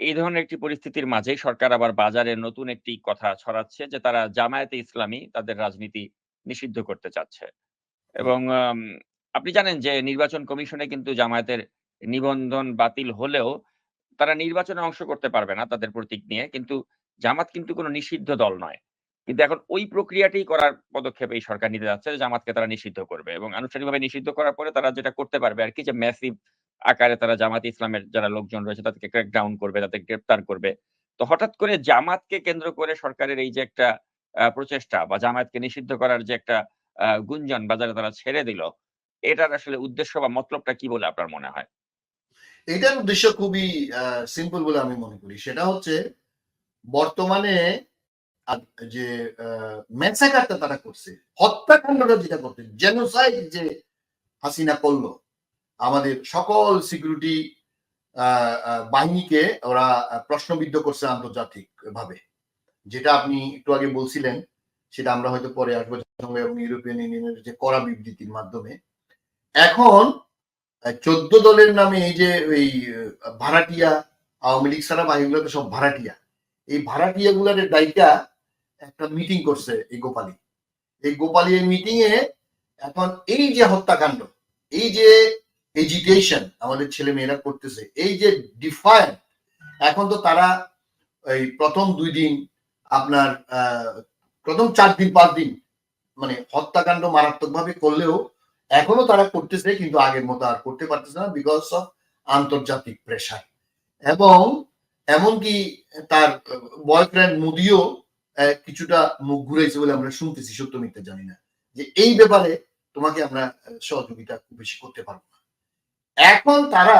এই ধরনের একটি পরিস্থিতির মাঝেই সরকার আবার বাজারে নতুন একটি কথা ছড়াচ্ছে যে তারা জামায়াতে ইসলামী তাদের রাজনীতি নিষিদ্ধ করতে চাচ্ছে। এবং আপনি জানেন যে নির্বাচন কমিশনে কিন্তু জামায়াতের নিবন্ধন বাতিল হলেও তারা নির্বাচনে অংশ করতে পারবে না তাদের প্রতীক নিয়ে। কিন্তু জামাত কিন্তু কোনো নিষিদ্ধ দল নয়। কিন্তু এখন ওই প্রক্রিয়াটি করার পদক্ষেপ এই সরকার নিতে যাচ্ছে জামাতকে তারা নিষিদ্ধ করবে এবং আনুষ্ঠানিকভাবে নিষিদ্ধ করার পরে তারা যেটা করতে পারবে আর কি যে ম্যাসিভ আকারে তারা জামাতে ইসলামের যারা লোকজন রয়েছে তাদেরকে ক্র্যাক ডাউন করবে, তাদেরকে গ্রেপ্তার করবে। তো হঠাৎ করে জামাতকে কেন্দ্র করে সরকারের এই যে একটা প্রচেষ্টা বা জামায়াতকে নিষিদ্ধ করার যে একটা গুঞ্জন বাজারে তারা ছেড়ে দিল, এটার আসলে উদ্দেশ্য বা মতলবটা কি বলে আপনার মনে হয়? এটার উদ্দেশ্য খুবই সিম্পল বলে আমি মনে করি। সেটা হচ্ছে বর্তমানে যে আ ম্যাসাকারটা তারা করছে, হত্যাকাণ্ডটা যেটা করছে, জেনোসাইড যে হাসিনা করল, আমাদের সকল সিকিউরিটি বাহিনীকে ওরা প্রশ্নবিদ্ধ করছে আন্তর্জাতিক ভাবে যেটা আপনি একটু আগে বলছিলেন, সেটা আমরা হয়তো পরে আসব এবং ইউরোপিয়ান ইউনিয়নের যে কড়া বিবৃতির মাধ্যমে। এখন চোদ্দ দলের নামে এই যে এই ভাড়াটিয়া, আওয়ামী লীগ ছাড়া বাকিগুলো তো সব ভাড়াটিয়া। এই ভাড়াটিয়াগুলারে ডাইকা একটা মিটিং করছে এই গোপালী। এই গোপালী মিটিং এ এখন এই যে হত্যাকাণ্ড, এই যে এজিটেশন আমাদের ছেলেমেয়েরা করতেছে, এই যে ডিফায়ান্ট এখন তো তারা এই ১ম ২ দিন আপনার ১ম ৪ দিন ৫ দিন মানে হত্যাকাণ্ড মারাত্মকভাবে করলেও এখনও তারা করতেছে কিন্তু আগের মতো আর করতে পারতেছে না বিকজ অফ আন্তর্জাতিক প্রেশার। এবং এমনকি তার বয়ফ্রেন্ড মোদিও কিছুটা মুখ ঘুরেছে বলে আমরা শুনতেছি, সত্য মিথ্যা জানি না। যে এই ব্যাপারে তোমাকে আমরা সহযোগিতা বেশি করতে পারব না। এখন তারা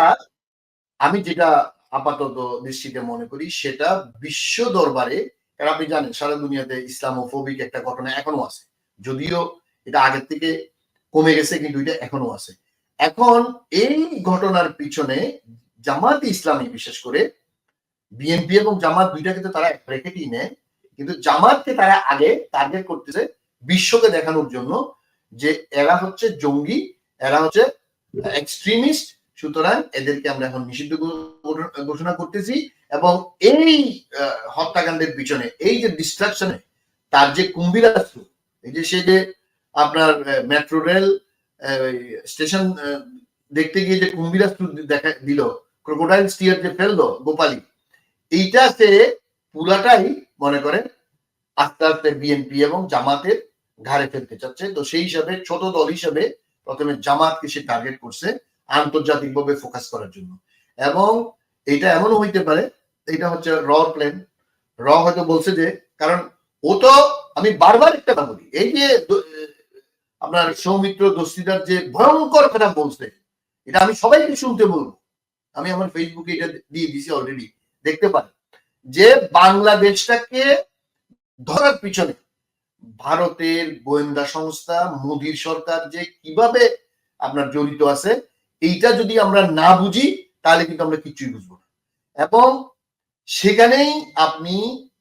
আমি যেটা আপাতত দৃষ্টিতে মনে করি সেটা বিশ্ব দরবারে কারণ আপনি জানেন সারা দুনিয়াতে ইসলামোফোবিক একটা ঘটনা এখনও আছে। যদিও এটা আগের থেকে কমে গেছে কিন্তু এটা এখনও আছে। এখন এই ঘটনার পিছনে জামায়াতে ইসলামী বিশেষ করে বিএনপি এবং জামাত ২ টাকে তো তারা এক ব্র্যাকেটই নেয়। কিন্তু জামাতকে তারা আগে টার্গেট করতেছে বিশ্বকে দেখানোর জন্য যে এরা হচ্ছে জঙ্গি, এরা হচ্ছে এক্সট্রিমিস্ট সুতরাং এদেরকে আমরা এখন নিষিদ্ধ ঘোষণা করতেছি এবং এই হত্যাকাণ্ডের পিছনে এই যে ডিস্ট্রাকশন তার যে কুম্ভীরাস্ত্র, এই যে সে যে আপনার মেট্রো রেল স্টেশন দেখতে গিয়ে যে কুম্ভীরাস্ত্র দেখা দিল, ক্রোকোডাইল স্টিয়ার যে ফেলল গোপালী, এইটা সে পুরাটাই মনে করেন আস্তে, আস্তে বিএনপি এবং জামাতের ঘাড়ে ফেলতে চাচ্ছে। তো সেই হিসাবে ছোট দল হিসেবে ১ম এ জামাতকে সে টার্গেট করছে আন্তর্জাতিকভাবে ফোকাস করার জন্য। এবং এটা এমনও হইতে পারে এটা হচ্ছে র প্ল্যান। র হয়তো বলছে যে কারণ ও তো আমি বারবার একটা কথা বলি। এই যে আপনার সৌমিত্র দস্তিদার যে ভয়ঙ্কর কথা বলছে, এটা আমি সবাইকে শুনতে বলব আমি আমার ফেসবুকে এটা দিয়ে দিছি অলরেডি। দেখতে পারেন। যে বাংলাদেশটাকে ধরার পিছনে ভারতের গোয়েন্দা সংস্থা, মোদির সরকার যে কীভাবে আপনার জড়িত আছে, এইটা যদি আমরা না বুঝি তাহলে কিন্তু আমরা কিচ্ছুই বুঝব না। এবং সেখানেই আপনি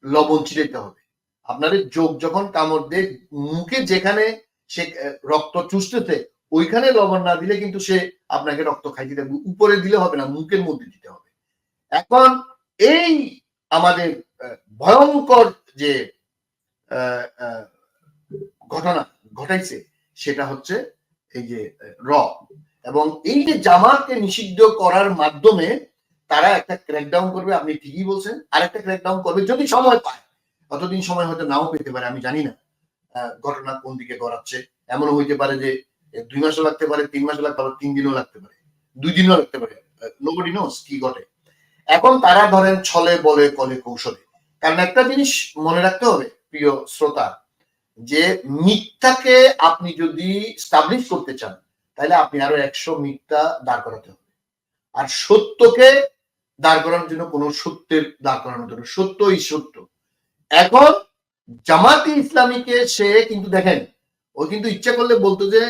লবণ ছিটাইতে হবে। আপনাদের যোগ যখন কামড় দেয় মুখে যেখানে সে রক্ত চুষতেছে ওইখানে লবণ না দিলে কিন্তু সে আপনাকে রক্ত খাইতে দেবে। উপরে দিলে হবে না, মুখের মধ্যে দিতে হবে। এখন এই আমাদের ভয়ঙ্কর যে ঘটনা ঘটাইছে সেটা হচ্ছে এই যে র এবং এই যে জামাতকে নিষিদ্ধ করার মাধ্যমে তারা একটা ক্র্যাকডাউন করবে আপনি ঠিকই বলছেন। আরেকটা ক্র্যাকডাউন করবে যদি সময় পায়। অতদিন সময় হয়তো নাও পেতে পারে আমি জানি না। ঘটনা কোন দিকে গড়াচ্ছে। এমনও হইতে পারে যে দুই মাসও লাগতে পারে, তিন মাসও লাগতে পারে, তিন দিনও লাগতে পারে। দুই দিনও লাগতে পারে। নোবডি নোস কি ঘটে। এখন তারা ধরেন ছলে বলে কলে কৌশলে। কারণ একটা জিনিস মনে রাখতে হবে প্রিয় শ্রোতা যে মিথ্যাকে আপনি যদি এস্টাবলিশ করতে চান তাহলে আপনি আরও ১০০ মিথ্যা দাঁড় করাতে হবে। আর সত্যকে দাঁড় করানোর জন্য কোন সত্যের দাঁড় করানোর জন্য সত্যই সত্য। এখন জামাতে ইসলামীকে সে কিন্তু দেখেন ও কিন্তু ইচ্ছা করলে বলতো যে,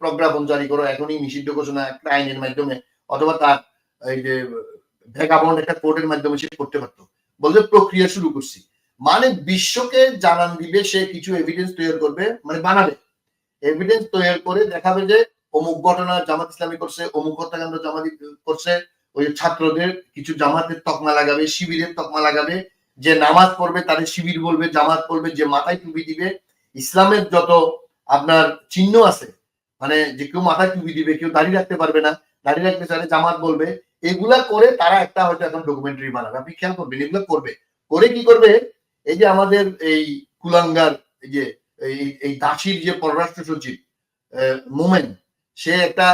প্রজ্ঞাপন জারি করো এখনই নিষিদ্ধ ঘোষণা একটা আইনের মাধ্যমে অথবা তার এই যে ভ্যাগাবন্ড একটা কোর্টের মাধ্যমে সে করতে পারতো বলতে প্রক্রিয়া শুরু করছি। মানে বিশ্বকে জানান দিবে সে কিছু এভিডেন্স তৈরি করবে মানে বানাবে। এভিডেন্স তৈরি করে দেখাবে যে অমুক ঘটনা জামাত ইসলামী করছে, অমুক হত্যাকাণ্ড জামাত করছে, ওই ছাত্রদের কিছু জামাতের তকমা লাগাবে শিবিরের তকমা লাগাবে যে নামাজ পড়বে তাদের শিবির বলবে জামাত পড়বে যে মাথায় টুপি দিবে। ইসলামের যত আপনার চিহ্ন আছে মানে যে কেউ মাথায় টুপি দিবে কেউ দাড়ি রাখতে পারবে না দাড়ি রাখতে চাইলে জামাত বলবে এগুলা করে তারা একটা হয়তো এখন ডকুমেন্টারি বানাবে। আপনি খেয়াল করবেন এগুলো করবে। করে কি করবে? এই যে আমাদের এই কুলাঙ্গার যে, এই দাসির যে পররাষ্ট্র সচিব মোমেন, সে একটা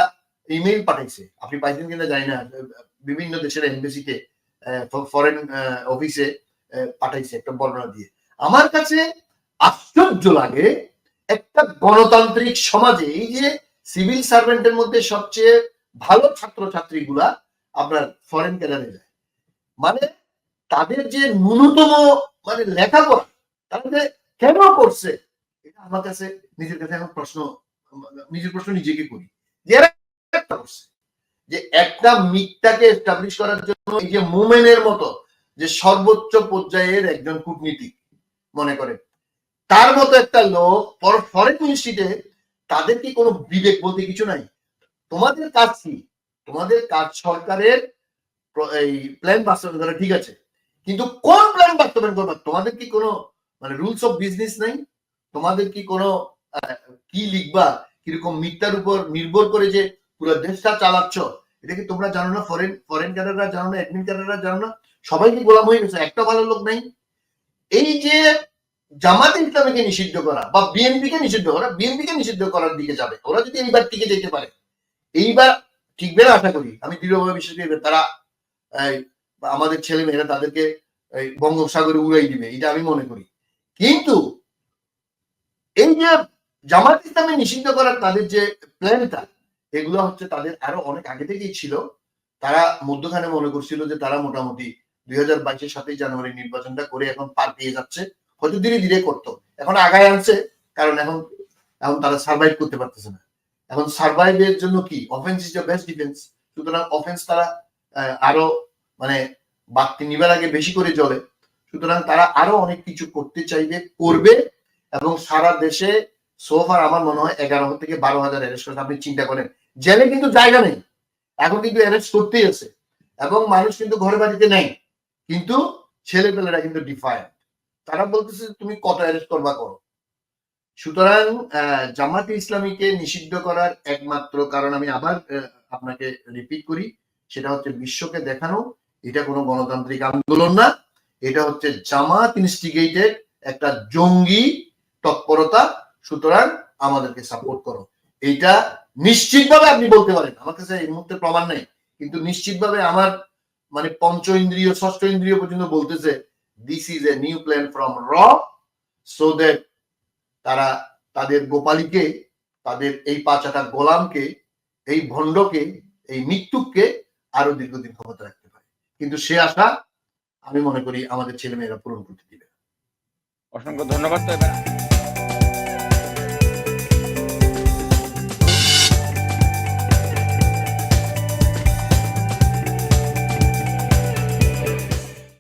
ইমেইল পাঠাইছে। আপনি পাইছেন কিনা জানি না। বিভিন্ন দেশের এমবেসিতে ফরেন অফিসে পাঠাইছে একটা বর্ণনা দিয়ে। আমার কাছে আশ্চর্য লাগে একটা গণতান্ত্রিক সমাজে এই যে সিভিল সার্ভেন্টের মধ্যে সবচেয়ে ভালো ছাত্রছাত্রী গুলা আপনার ফরেন ক্যাডারে যায়। মানে তাদের যে ন্যূনতম মানে লেখাপড়া তারা যে কেন করছে? এটা আমার কাছে নিজের কাছে এখন প্রশ্ন, নিজের প্রশ্ন নিজেকে করি। যে করছে, যে একটা মিথটাকে এস্টাবলিশ করার জন্য এই যে মুমেনের মতো যে সর্বোচ্চ পর্যায়ের একজন কূটনীতিক মনে করে তার মতো একটা লোক ফরেন মিনিস্ট্রিতে তাদের কি কোনো বিবেক বলতে কিছু নাই? তোমাদের কাজ কি? তোমাদের কাজ সরকারের এই প্ল্যান বাস্তবায়ন করা ঠিক আছে। কিন্তু কোন প্ল্যান বাস্তবায়ন করবে? তোমাদের কি কোনো মানে রুলস অফ বিজনেস নাই? তোমাদের কি কোনো কি লিখবা? কীরকম মিথ্যার উপর নির্ভর করে যে পুরো দেশটা চালাচ্ছ? এটা কি তোমরা জানো না? ফরেন ফরেন ক্যাডাররা জানো না? অ্যাডমিন ক্যাডাররা জানো না? সবাই কি গোলাম হয়ে গেছে? একটা ভালো লোক নাই? এই যে জামাত ইসলামীকে নিষিদ্ধ করা বা বিএনপি কে নিষিদ্ধ করা বিএনপি কে নিষিদ্ধ করার দিকে যাবে। ওরা যদি এইবার টিকে যেতে পারে এইবার টিকবে না, আশা করি। আমি দৃঢ়ভাবে বিশ্বাস করি তারা আমাদের ছেলে মেয়েরা তাদেরকে বঙ্গোপসাগরে উড়াই দিবে, এটা আমি মনে করি। কিন্তু এই যে জামাত ইসলামে নিষিদ্ধ করার তাদের যে প্ল্যানটা, এগুলো হচ্ছে তাদের আরও অনেক আগে থেকেই ছিল। তারা মধ্যখানে মনে করছিল যে তারা মোটামুটি দুই হাজার বাইশের সাতই জানুয়ারি নির্বাচনটা করে এখন পার দিয়ে যাচ্ছে। হয়তো ধীরে ধীরে করতো। এখন আগায় আনছে, কারণ এখন এখন তারা সার্ভাইভ করতে পারতেছে না। এখন সার্ভাইভের জন্য কি? Offence is the best defence সুতরাং অফেন্স তারা আরও মানে বাড়তি নিবার আগে বেশি করে জ্বলে। সুতরাং তারা আরও অনেক কিছু করতে চাইবে, করবে এবং সারা দেশে সোফার আমার মনে হয় এগারো থেকে বারো হাজার অ্যারেস্ট করে আপনি চিন্তা করেন, জেলে কিন্তু জায়গা নেই। এখন কিন্তু অ্যারেস্ট করতেই আছে। এবং মানুষ কিন্তু ঘরে বাড়িতে নেই। কিন্তু ছেলেপেলেরা কিন্তু ডিফায়ার তারা বলতেছে তুমি কত অ্যারেস্ট করবা করো? সুতরাং জামাতে ইসলামীকে নিষিদ্ধ করার একমাত্র কারণ আমি আবার আপনাকে রিপিট করি। সেটা হচ্ছে বিশ্বকে দেখানো। এটা কোনো গণতান্ত্রিক আন্দোলন না, এটা হচ্ছে জামাত ইনস্টিগেটেড একটা জঙ্গি তৎপরতা, সুতরাং আমাদেরকে সাপোর্ট করো। এইটা নিশ্চিতভাবে আপনি বলতে পারেন, আমার কাছে এই মুহূর্তে প্রমাণ নেই, কিন্তু নিশ্চিতভাবে আমার মানে পঞ্চ ইন্দ্রিয়, ষষ্ঠ ইন্দ্রিয় পর্যন্ত বলতেছে this is a new plan from র সো দ্যাট তারা তাদের গোপালীকে, তাদের এই পাঁচাটা গোলামকে, এই ভণ্ডকে, এই মৃত্যুককে আরও দীর্ঘদিন ক্ষমতা পারে কিন্তু সে আশা আমি মনে করি আমাদের ছেলে মেয়েরা পূরণ করতে দিবে। অসংখ্য ধন্যবাদ